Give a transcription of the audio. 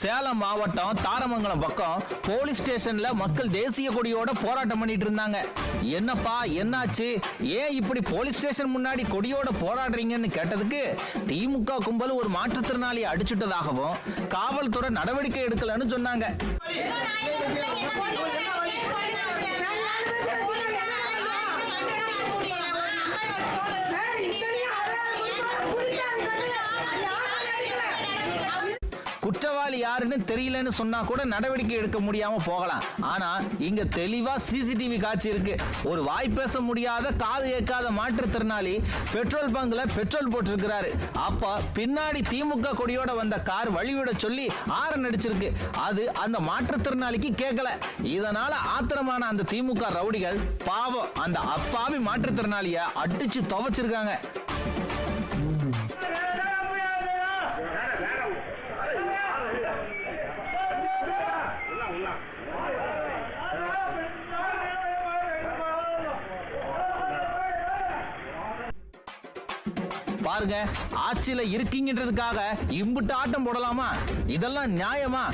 சேலம் மாவட்டம் தாரமங்கலம் பக்கம் போலீஸ் ஸ்டேஷன்ல மக்கள் தேசிய கொடியோட போராட்டம் பண்ணிட்டு இருந்தாங்க. என்னப்பா என்னாச்சு? ஏன் இப்படி போலீஸ் ஸ்டேஷன் முன்னாடி கொடியோட போராடுறீங்கன்னு கேட்டதுக்கு திமுக கும்பல் ஒரு மாற்றுத்திறனாளி அடிச்சுட்டதாகவும் காவல்துறை நடவடிக்கை எடுக்கலன்னு சொன்னாங்க. குற்றவாளி யாருன்னு தெரியலன்னு சொன்னா கூட நடவடிக்கை எடுக்க முடியாம போகலாம். ஆனா இங்க தெளிவா சிசிடிவி காட்சி இருக்கு. ஒரு வாய் பேச முடியாத காது கேட்காத மாற்றுத்திறனாளி பெட்ரோல் பங்க்ல பெட்ரோல் போட்டிருக்கிறாரு. அப்ப பின்னாடி திமுக கொடியோட வந்த கார் வழிவிட சொல்லி ஆரன் அடிச்சிருக்கு. அது அந்த மாற்றுத்திறனாளிக்கு கேட்கல இதனால ஆத்திரமான அந்த திமுக ரவுடிகள் பாவம் அந்த அப்பாவி மாற்றுத்திறனாளிய அடிச்சு துவைச்சிருக்காங்க. பாருங்க ஆட்சியில இருக்கீங்கன்றதுக்காக இம்புட்டு ஆட்டம் போடலாமா? இதெல்லாம் நியாயமா?